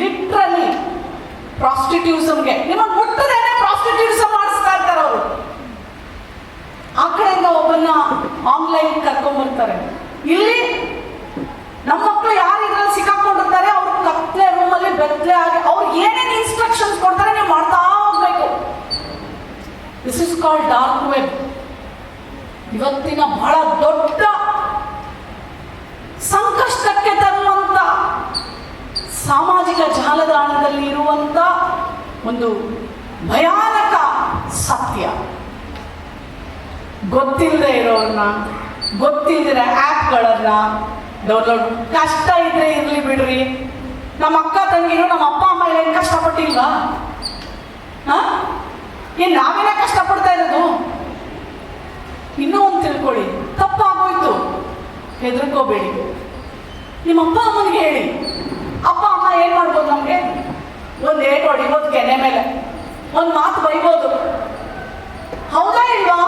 Literally ಪ್ರಾಸ್ಟಿಟ್ಯೂಸಮ್ಗೆ ನಿಮ್ಮ ಮುಟ್ಟದೇನೆ ಪ್ರಾಸ್ಟಿಟ್ಯೂಸಮ್ ಮಾಡಿಸ್ತಾ ಇರ್ತಾರೆ ಅವರು. ಆ ಕಡೆಯಿಂದ ಒಬ್ಬನ್ನ ಆನ್ಲೈನ್ ಕರ್ಕೊಂಡ್ಬರ್ತಾರೆ ಇಲ್ಲಿ ನಮ್ಮ ಮಕ್ಕಳು ಯಾರು ಇದ್ರಲ್ಲಿ ಸಿಕ್ಕಾಕೊಂಡಿರ್ತಾರೆ, ಅವ್ರ ಕತ್ಲೆ ರೂಮಲ್ಲಿ ಬೆತ್ತಲೆ ಆಗಿ ಅವ್ರು ಏನೇನು ಇನ್ಸ್ಟ್ರಕ್ಷನ್ಸ್ ಕೊಡ್ತಾರೆ ನೀವು ಮಾಡ್ತಾ ಹೋಗ್ಬೇಕು. This is called dark web ಇವತ್ತಿನ ಬಹಳ ದೊಡ್ಡ ಸಂಕಷ್ಟಕ್ಕೆ ಸಾಮಾಜಿಕ ಜಾಲತಾಣದಲ್ಲಿ ಇರುವಂತ ಒಂದು ಭಯಾನಕ ಸತ್ಯ. ಗೊತ್ತಿಲ್ಲದೆ ಇರೋರನ್ನ ಗೊತ್ತಿಲ್ಲದಿರೋ ಆ್ಯಪ್ಗಳನ್ನ ಡೌನ್ಲೋಡ್ ಕಷ್ಟ ಇದ್ರೆ ಇರಲಿ ಬಿಡ್ರಿ. ನಮ್ಮ ಅಕ್ಕ ತಂಗಿರು ನಮ್ಮ ಅಪ್ಪ ಅಮ್ಮ ಏನು ಕಷ್ಟಪಟ್ಟಿಲ್ಲ ಏನ್ ನಾವೇನ ಕಷ್ಟಪಡ್ತಾ ಇರೋದು? ಇನ್ನೂ ಒಂದು ತಿಳ್ಕೊಳ್ಳಿ, ತಪ್ಪಾಗೋಯ್ತು. ಹೆದರ್ಕೋಬೇಡಿ. ನಿಮ್ಮ ಅಪ್ಪ ಅಮ್ಮನಿಗೆ ಹೇಳಿ ಅಪ್ಪ ಅಮ್ಮ ಏನ್ ಮಾಡ್ಬೋದು ನಮ್ಗೆ ಒಂದು ಏಟು ಹೊಡಿಬೋದು ಕೆನೆ ಮೇಲೆ ಒಂದು ಮಾತು ಬೈಬೋದು ಹೌದಾ ಇಲ್ವಾ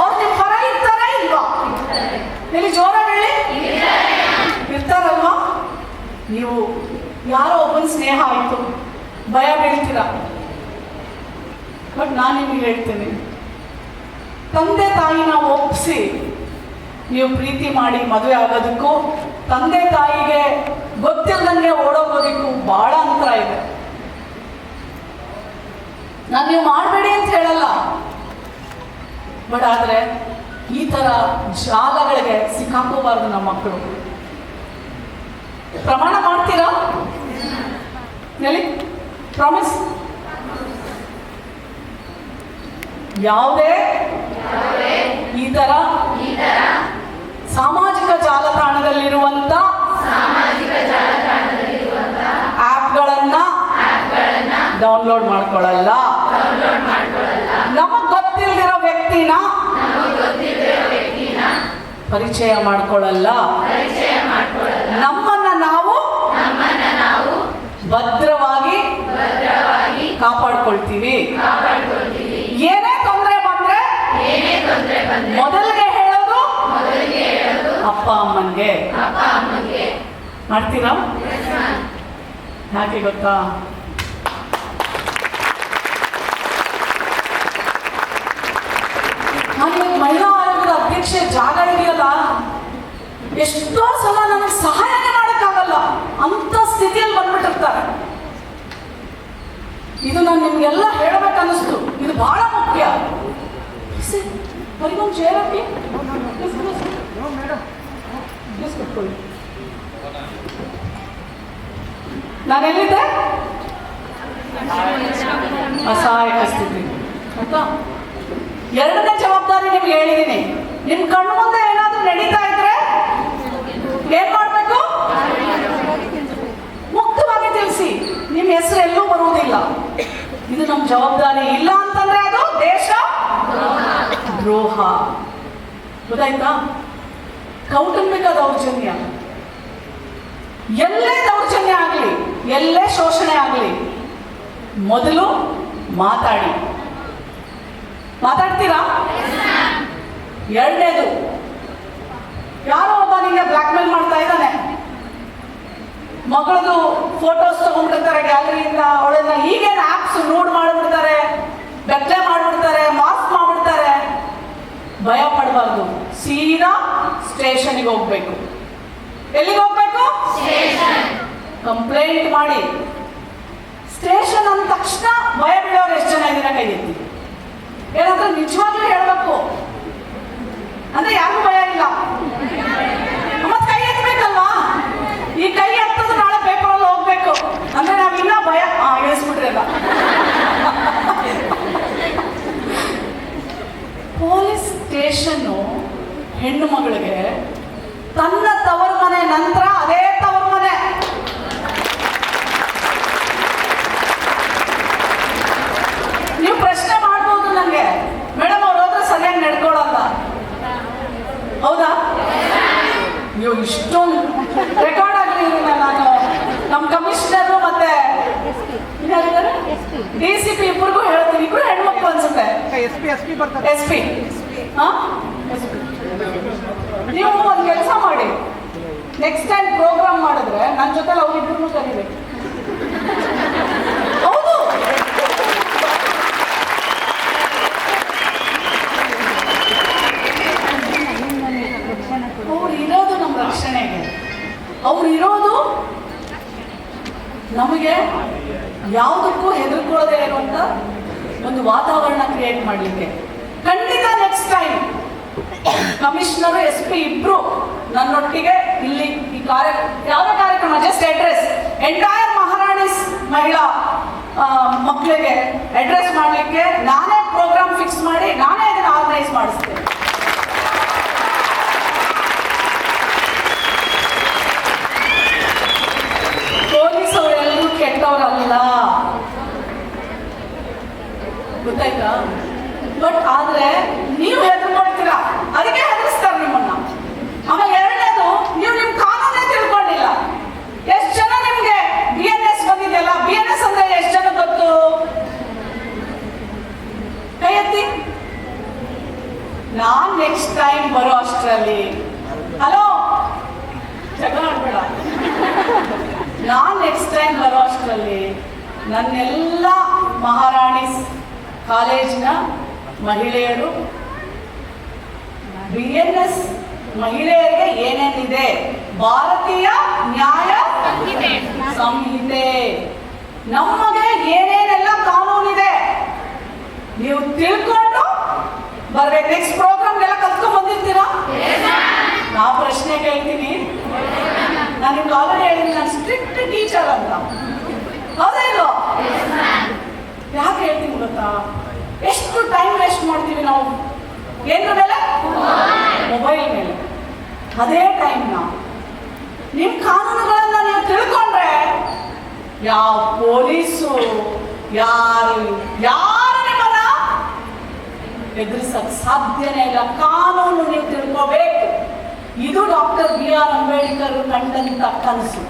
ಅವ್ರು ನಿಮ್ಮ ಪರ ಇರ್ತಾರಾ ಇಲ್ವಾ ಇಲ್ಲಿ ಜೋರ ಹೇಳಿ? ಇರ್ತಾರಲ್ವಾ ನೀವು ಯಾರೋ ಒಬ್ಬನ ಸ್ನೇಹ ಆಯ್ತು. ಭಯ ಬೀಳ್ತೀರ. ಬಟ್ ನಾನು ನಿಮಗೆ ಹೇಳ್ತೇನೆ. ತಂದೆ ತಾಯಿನ ಒಪ್ಪಿಸಿ ನೀವು ಪ್ರೀತಿ ಮಾಡಿ ಮದುವೆ ಆಗೋದಕ್ಕೂ, ತಂದೆ ತಾಯಿಗೆ ಗೊತ್ತಿಲ್ಲದಂಗೆ ಓಡೋಗೋದಕ್ಕೂ ಬಹಳ ಅಂತರ ಇದೆ. ನಾನು ನೀವು ಮಾಡಬೇಡಿ ಅಂತ ಹೇಳಲ್ಲ. ಬಟ್ ಆದರೆ ಈ ಥರ ಜಾಲಗಳಿಗೆ ಸಿಕ್ಕಾಕೋಬಾರ್ದು ನಮ್ಮ ಮಕ್ಕಳು. ಪ್ರಮಾಣ ಮಾಡ್ತೀರಾ? ಹೇಳಿ ಪ್ರಾಮಿಸ್ ಯಾವುದೇ? ಈ ತರ ಸಾಮಾಜಿಕ ಜಾಲತಾಣದಲ್ಲಿರುವಂತ ಆಪ್ಗಳನ್ನ ಡೌನ್ಲೋಡ್ ಮಾಡ್ಕೊಳ್ಳಲ್ಲ. ನಮಗ್ ಗೊತ್ತಿಲ್ದಿರೋ ವ್ಯಕ್ತಿನ ಪರಿಚಯ ಮಾಡ್ಕೊಳ್ಳಲ್ಲ. ನಮ್ಮನ್ನ ನಾವು ಭದ್ರವಾಗಿ ಕಾಪಾಡ್ಕೊಳ್ತೀವಿ. ಏನೇ ತೊಂದರೆ ಬಂದ್ರೆ ಮೊದಲಿಗೆ ಹೇಳೋದು ಅಪ್ಪ ಅಮ್ಮನ್ಗೆ ಮಾಡ್ತೀರಾ? ಯಾಕೆ ಗೊತ್ತಾ ನಾನು ಇವತ್ತು ಮಹಿಳಾ ಆಯೋಗದ ಅಧ್ಯಕ್ಷೆ ಜಾಗ ಇದೆಯಲ್ಲ ಎಷ್ಟೋ ಸಲ ನನಗೆ ಸಹಾಯನೇ ಮಾಡೋಕ್ಕಾಗಲ್ಲ. ಅಂತ ಸ್ಥಿತಿಯಲ್ಲಿ ಬಂದ್ಬಿಟ್ಟಿರ್ತಾರೆ. ಇದು ನಾನು ನಿಮ್ಗೆಲ್ಲ ಹೇಳ್ಬೇಕನ್ನಿಸ್ತು. ಇದು ಬಹಳ ಮುಖ್ಯ. ನಾನೆಲ್ಲಿದ್ದೆ? ಅಸಹಾಯಕ ಸ್ಥಿತಿ. ಆಯ್ತಾ? ಎರಡನೇ ಜವಾಬ್ದಾರಿ ನಿಮ್ಗೆ ಹೇಳಿದ್ದೀನಿ ನಿಮ್ ಕಣ್ಣು ಮುಂದೆ ಏನಾದ್ರೂ ನಡೀತಾ ಇದ್ರೆ ಏನ್ ಮಾಡ್ಬೇಕು? ಮುಕ್ತವಾಗಿ ತಿಳಿಸಿ. ನಿಮ್ ಹೆಸರು ಎಲ್ಲೂ ಬರುವುದಿಲ್ಲ. ಇದು ನಮ್ ಜವಾಬ್ದಾರಿ. ಇಲ್ಲ ಅಂತಂದ್ರೆ ಅದು ದೇಶ ದ್ರೋಹ. ಗೊತ್ತಾಯ್ತಾ? ಕೌಟುಂಬಿಕ ದೌರ್ಜನ್ಯ. ಎಲ್ಲೇ ದೌರ್ಜನ್ಯ ಆಗಲಿ, ಎಲ್ಲೇ ಶೋಷಣೆ ಆಗಲಿ, ಮೊದಲು ಮಾತಾಡಿ. ಮಾತಾಡ್ತೀರಾ? ಎರಡನೇದು. ಯಾರೋ ಒಬ್ಬ ನಿಂಗೆ ಬ್ಲ್ಯಾಕ್ ಮೇಲ್ ಮಾಡ್ತಾ ಇದ್ದಾನೆ. ಮಗಳದು ಫೋಟೋಸ್ ತಗೊಂಡ್ಬಿಡ್ತಾರೆ ಗ್ಯಾಲರಿಯಿಂದ ಅವಳನ್ನ ಈಗೇನು ಆಪ್ಸ್ ನೋಡ್ ಮಾಡಿಬಿಡ್ತಾರೆ ಬೆತ್ತಲೆ ಮಾಡಿಬಿಡ್ತಾರೆ ಮಾಸ್ಕ್ ಮಾಡಿಬಿಡ್ತಾರೆ. ಭಯ ಪಡಬಾರ್ದು. ಸೀದಾ ಸ್ಟೇಷನ್ಗೆ ಹೋಗ್ಬೇಕು. ಎಲ್ಲಿಗೆ ಹೋಗ್ಬೇಕು? ಕಂಪ್ಲೇಂಟ್ ಮಾಡಿ. ಸ್ಟೇಷನ್ ಅಂದ ತಕ್ಷಣ ಭಯ ಬೀಳೋರು ಎಷ್ಟು ಜನ ಇದನ್ನ ಕೈ ಎತ್ತಿ ಏನಾದ್ರೂ ನಿಜವಾಗ್ಲೂ ಹೇಳ್ಬೇಕು. ಅಂದ್ರೆ ಯಾರಿಗೂ ಭಯ ಇಲ್ಲ. ಮತ್ತೆ ಕೈ ಎತ್ತಬೇಕಲ್ವಾ ಈ ಕೈ ಎತ್ತದ ನಾಳೆ ಪೇಪರಲ್ಲಿ ಹೋಗ್ಬೇಕು. ಅಂದ್ರೆ ನಾವಿನ್ನ ಭಯ. ಆ ಇಳಿಸ್ಬಿಟ್ರಲ್ಲ ಪೊಲೀಸ್ ಸ್ಟೇಷನ್ನು ಹೆಣ್ಣು ಮಗಳಿಗೆ ತನ್ನ ತವರು ಮನೆ ನಂತರ ಅದೇ ತವರು ಮನೆ ನೀವು ಪ್ರಶ್ನೆ ಮಾಡ್ಬೋದು ನನಗೆ ಮೇಡಮ್ ಅವ್ರು ಹೋದ್ರೆ ಸರಿಯಾಗಿ ನಡ್ಕೊಳಲ್ಲ ಹೌದಾ ಅಯ್ಯೋ ಇಷ್ಟೊಂದು ರೆಕಾರ್ಡ್ ಆಗಲಿ ನಾನು. ನಮ್ಮ ಕಮಿಷನರ್ ಮತ್ತೆ ಡಿ ಸಿ ಪಿ ಇಬ್ಬರಿಗೂ ಹೇಳ್ತೀನಿ. ಇಬ್ರು ಹೆಣ್ಮಕ್ಳು ಅನ್ಸುತ್ತೆ. ಎಸ್ ಪಿ ಎಸ್ ಪಿ ಬರ್ತಾರೆ ಎಸ್ ಪಿ ನೀವು ಒಂದು ಕೆಲಸ ಮಾಡಿ. ನೆಕ್ಸ್ಟ್ ಟೈಮ್ ಪ್ರೋಗ್ರಾಮ್ ಮಾಡಿದ್ರೆ ನನ್ನ ಜೊತೆ ಅವ್ರಿಬ್ರು ಕರಿಬೇಕು ನಮಗೆ ಯಾವುದಕ್ಕೂ ಹೆದರ್ಕೊಳ್ಳದೆ ಇರುವಂತ ಒಂದು ವಾತಾವರಣ ಕ್ರಿಯೇಟ್ ಮಾಡಲಿಕ್ಕೆ. ಖಂಡಿತ next time commissioner S P ಇಬ್ರು ನನ್ನೊಟ್ಟಿಗೆ ಇಲ್ಲಿ ಈ ಕಾರ್ಯ, ಯಾವುದೇ ಕಾರ್ಯಕ್ರಮ ಜಸ್ಟ್ ಅಡ್ರೆಸ್ ಎಂಟೈರ್ ಮಹಾರಾಣಿಸ್ ಮಹಿಳಾ ಮಕ್ಕಳಿಗೆ ಅಡ್ರೆಸ್ ಮಾಡಲಿಕ್ಕೆ ನಾನೇ ಪ್ರೋಗ್ರಾಮ್ ಫಿಕ್ಸ್ ಮಾಡಿ ನಾನೇ ಅದನ್ನು ಆರ್ಗನೈಸ್ ಮಾಡಿಸ್ತೇನೆ ಪೊಲೀಸ್ ಅವರೆಲ್ಲರೂ ಕೆಟ್ಟವರಲ್ಲ ಗೊತ್ತಾಯ್ತಾ ಬಟ್ ಆದ್ರೆ ನೀವು ಹೆದರ್ಕೊಳ್ತೀರಾ ಅದಕ್ಕೆ ಹೆದರ್ಸ್ತಾರೆ ನಿಮ್ಮನ್ನ ಆಮೇಲೆ ಎರಡನೇದು ನೀವು ನಿಮ್ ಕಾನೂನೇ ತಿಳ್ಕೊಂಡಿಲ್ಲ ಎಷ್ಟು ಜನ ನಿಮ್ಗೆ ಬಿ ಎನ್ ಎಸ್ ಬಂದಿದೆಯಲ್ಲ ಬಿ ಎನ್ ಎಸ್ ಅಂದ್ರೆ ಎಷ್ಟು ಜನ ಗೊತ್ತು ಕೈ ಎತ್ತಿ ನಾನ್ ನೆಕ್ಸ್ಟ್ ಟೈಮ್ ಬರೋ ಅಷ್ಟರಲ್ಲಿ ಹಲೋ ಜಗಳ ಆಡ್ಬೇಡ ನಾನ್ ನೆಕ್ಸ್ಟ್ ಟೈಮ್ ಬರೋ ಅಷ್ಟರಲ್ಲಿ ನನ್ನೆಲ್ಲ ಮಹಾರಾಣಿ ಕಾಲೇಜಿನ ಮಹಿಳೆಯರು ಬಿ ಎನ್ ಎಸ್ ಮಹಿಳೆಯರಿಗೆ ಏನೇನಿದೆ? ಭಾರತೀಯ ನ್ಯಾಯ ಸಂಹಿತೆ. ನಮಗೆ ಏನೇನೆಲ್ಲ ಕಾನೂನಿದೆ? ನೀವು ತಿಳ್ಕೊಂಡು ಬರ್ಬೇಕು ನೆಕ್ಸ್ಟ್ ಪ್ರೋಗ್ರಾಮ್ ಎಲ್ಲ ಕಲ್ತ್ಕೊಂಡ್ ಬಂದಿರ್ತೀರಾ? ನಾ ಪ್ರಶ್ನೆ ಕೇಳ್ತೀನಿ ನಾನು ನಿಮ್ಗೆ ಆಲ್ರೆಡಿ ಹೇಳಿದ್ದೀನಿ ನಾನು ಸ್ಟ್ರಿಕ್ಟ್ ಟೀಚರ್ ಅಂತ. ಹೌದಾ ಯಾಕೆ ಹೇಳ್ತೀನಿ ಗೊತ್ತಾ? ಎಷ್ಟು ಟೈಮ್ ವೇಸ್ಟ್ ಮಾಡ್ತೀವಿ ನಾವು? ಏನು ಮೇಲೆ? ಮೊಬೈಲ್ ಮೇಲೆ. ಅದೇ ನಾವು ನಿಮ್ಮ ಕಾನೂನುಗಳನ್ನ ನೀವು ತಿಳ್ಕೊಂಡ್ರೆ, ಯಾವ ಪೊಲೀಸು, ಯಾರು ಯಾರು ಎದುರಿಸಕ್ ಸಾಧ್ಯನೇ ಇಲ್ಲ. ಕಾನೂನು ನೀವು ತಿಳ್ಕೋಬೇಕು. ಇದು ಡಾಕ್ಟರ್ ಬಿ ಆರ್ ಅಂಬೇಡ್ಕರ್ ಕಂಡಂತ ಕನಸು.